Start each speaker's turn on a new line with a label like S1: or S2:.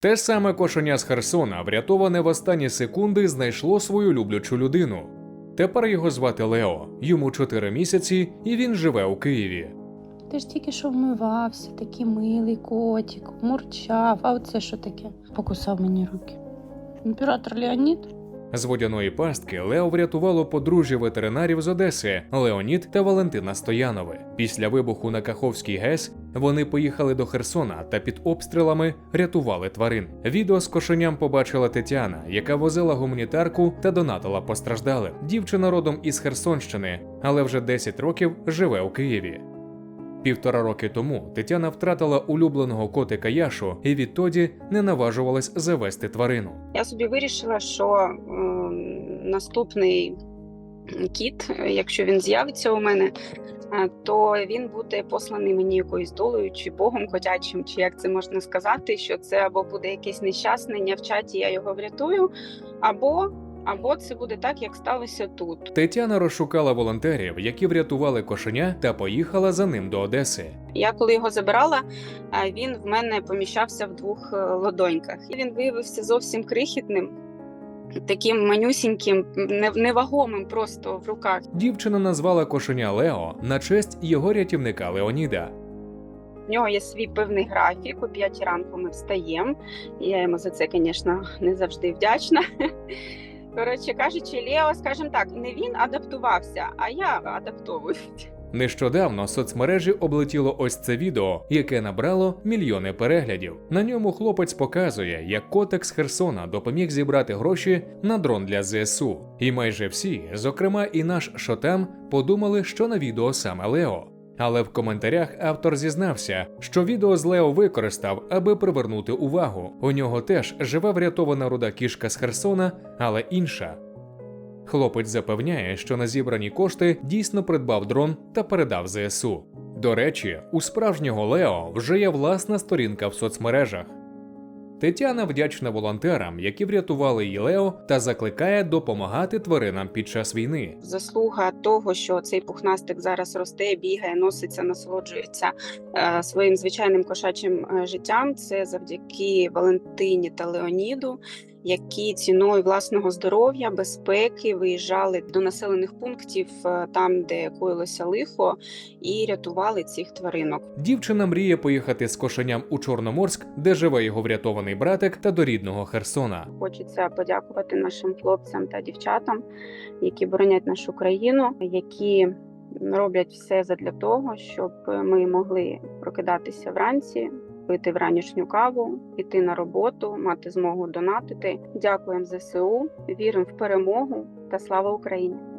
S1: Те саме кошеня з Херсона, врятоване в останні секунди, знайшло свою люблячу людину. Тепер його звати Лео, йому 4 місяці, і він живе у Києві.
S2: Ти ж тільки що вмивався, такий милий котик, мурчав. А оце що таке? Покусав мені руки. Імператор Леонід?
S1: З водяної пастки Лео врятувало подружжя ветеринарів з Одеси Леонід та Валентина Стоянови. Після вибуху на Каховський ГЕС вони поїхали до Херсона та під обстрілами рятували тварин. Відео з кошеням побачила Тетяна, яка возила гуманітарку та донатила постраждалим. Дівчина родом із Херсонщини, але вже 10 років живе у Києві. Півтора роки тому Тетяна втратила улюбленого котика Яшу і відтоді не наважувалась завести тварину.
S3: Я собі вирішила, що наступний кіт, якщо він з'явиться у мене, е, то він буде посланий мені якоюсь долею чи богом котячим, чи як це можна сказати, що це або буде якесь нещасне в чаті, я його врятую, або, або це буде так, як сталося тут.
S1: Тетяна розшукала волонтерів, які врятували кошеня, та поїхала за ним до Одеси.
S3: Я коли його забирала, він в мене поміщався в двох е, ладоньках. І він виявився зовсім крихітним, таким манюсіньким, невагомим просто в руках.
S1: Дівчина назвала кошеня Лео на честь його рятівника Леоніда.
S3: В нього є свій певний графік. О 5 ранку ми встаємо. Я йому за це, звісно, не завжди вдячна. Коротше кажучи, Лео, скажімо так, не він адаптувався, а я адаптовуюсь.
S1: Нещодавно соцмережі облетіло ось це відео, яке набрало мільйони переглядів. На ньому хлопець показує, як котик з Херсона допоміг зібрати гроші на дрон для ЗСУ. І майже всі, зокрема і наш Шотам, подумали, що на відео саме Лео. Але в коментарях автор зізнався, що відео з Лео використав, аби привернути увагу. У нього теж живе врятована руда кішка з Херсона, але інша. Хлопець запевняє, що на зібрані кошти дійсно придбав дрон та передав ЗСУ. До речі, у справжнього Лео вже є власна сторінка в соцмережах. Тетяна вдячна волонтерам, які врятували її Лео, та закликає допомагати тваринам під час війни.
S3: Заслуга того, що цей пухнастик зараз росте, бігає, носиться, насолоджується е, своїм звичайним кошачим е, життям. Це завдяки Валентині та Леоніду, які ціною власного здоров'я, безпеки виїжджали до населених пунктів е, там, де коїлося лихо, і рятували цих тваринок.
S1: Дівчина мріє поїхати з кошеням у Чорноморськ, де живе його врятований братик, та до рідного Херсона.
S3: Хочеться подякувати нашим хлопцям та дівчатам, які боронять нашу країну, які роблять все задля того, щоб ми могли прокидатися вранці, пити вранішню каву, іти на роботу, мати змогу донатити. Дякуємо ЗСУ, віримо в перемогу та слава Україні!